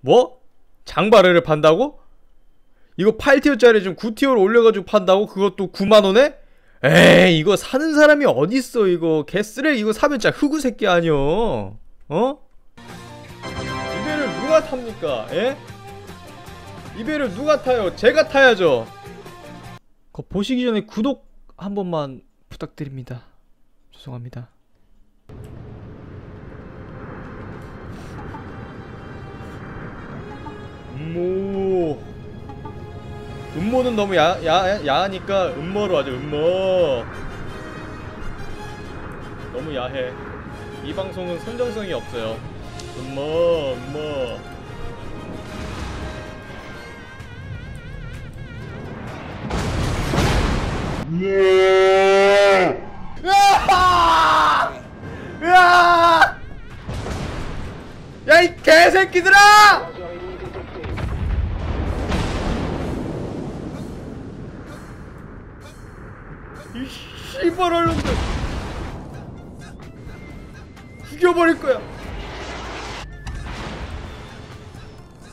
뭐? 장바르를 판다고? 이거 8티어짜리 지금 9티어로 올려가지고 판다고? 그것도 9만원에? 에이 이거 사는 사람이 어딨어 이거 개쓰레 이거 사면 진짜 흑우 새끼 아니여 어? 이 배를 누가 탑니까? 예? 이 배를 누가 타요? 제가 타야죠 거 보시기 전에 구독 한 번만 부탁드립니다 죄송합니다 음모 음모는 너무 야, 야, 야하니까 음모로 하죠 음모 너무 야해 이 방송은 선정성이 없어요 음모 음모 으아! 으아! 야이 개새끼들아! 이 씨발 얼른들. 죽여버릴 거야.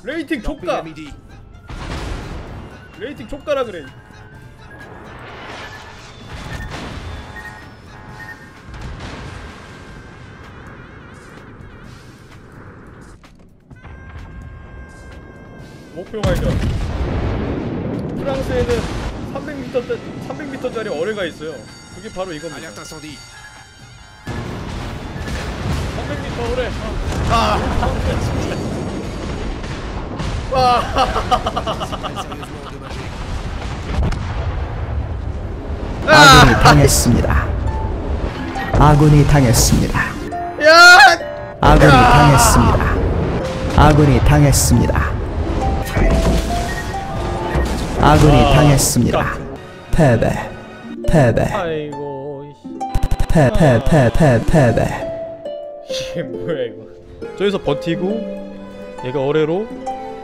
레이팅 족가. 레이팅 족가라 그래. 목표 발견. 프랑스에는 300m 300m짜리 어뢰가 있어요. 그게 바로 이겁니다. Alerte incendie. 300m 어뢰. 아, 진짜. 와. Sérieusement endommagé. 아군이 당했습니다. 아군이 당했습니다. 야! 아군이 당했습니다. 아군이 당했습니다. 아군이 당했습니다. 패배, 패배, 아이고. 패패 패패 패배. 이게 뭐야 이거. 저기서 버티고 얘가 어뢰로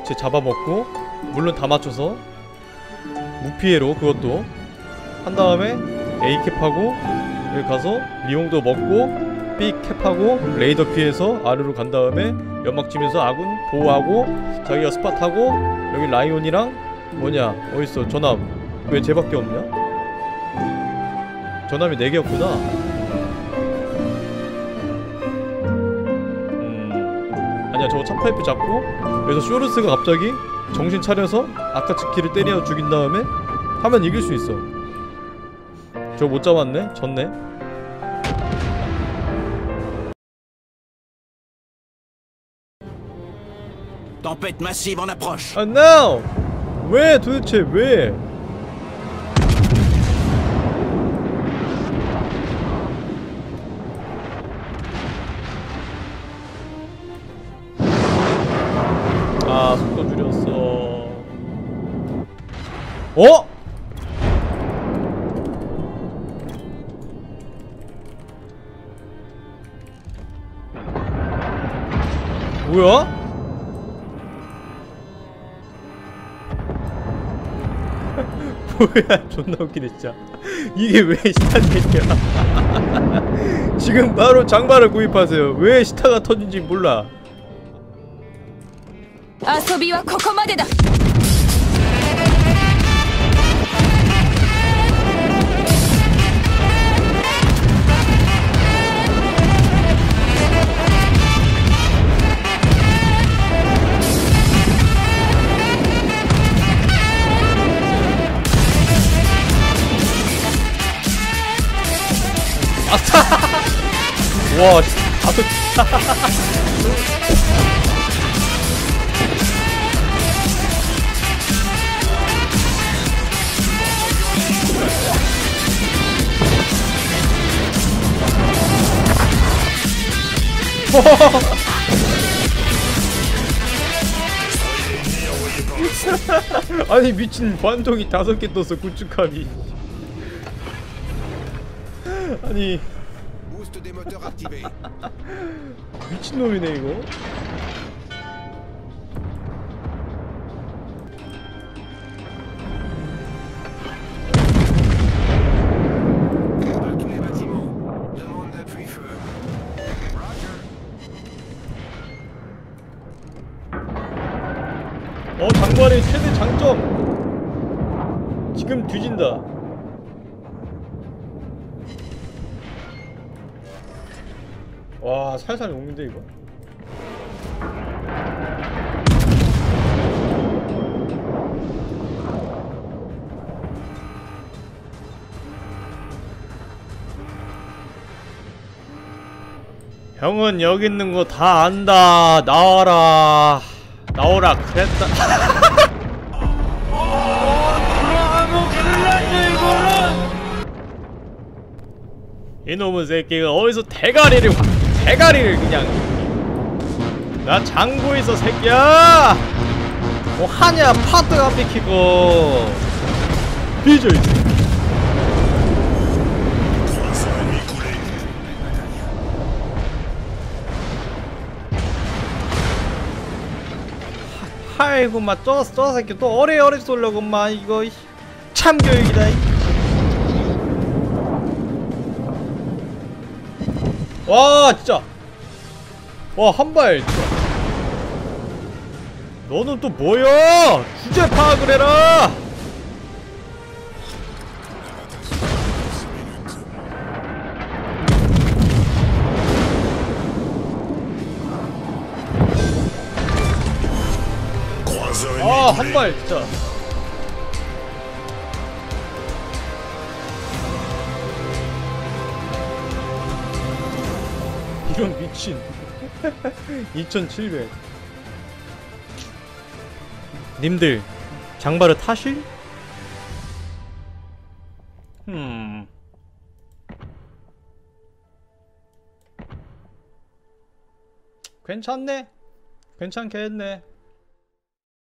제 잡아먹고 물론 다 맞춰서 무피해로 그것도 한 다음에 A 캡하고 여기 가서 미용도 먹고 B 캡하고 레이더 피해서 아래로 간 다음에 연막 치면서 아군 보호하고 자기가 스팟 하고 여기 라이온이랑 뭐냐 어딨어 전함 왜 쟤밖에 없냐 전함이 4개였구나 음 아니야 저거 차파이프 잡고 여기서 쇼르스가 갑자기 정신 차려서 아까 치키를 때려 죽인 다음에 하면 이길 수 있어 저거 못 잡았네 졌네 Tempête massive en approche. 아 no! 왜 도대체 왜? 어? 뭐야? 뭐야 존나 웃기네 진짜. 이게 왜 시탄데기야? 지금 바로 장발을 구입하세요. 왜 시타가 터진지 몰라. 아소비와 코코마데다. 와 다섯 아니 미친 관통이 다섯 개 떴어 구축함이 아니. 미친놈이네 이거. 어 장관의 최대 장점 지금 뒤진다 와 살살 녹는데 이거? 형은 여기 있는 거 다 안다. 나와라. 나오라 그랬다. 이놈의 새끼가 어디서 대가리를 확 대가리를 그냥. 나 있어 새끼야! 뭐 하냐 파트가 비키고. 삐져 이 새끼 아이고 마 저 저 새끼 또 어레어레 쏠려고 마 이거 이. 참교육이다 와 진짜. 와 한발. 진짜 너는 또 뭐야? 주제 파악을 해라. 아한발 진짜 이런 미친. 2700 님들 장바를 타실? 음 괜찮네. 괜찮게 했네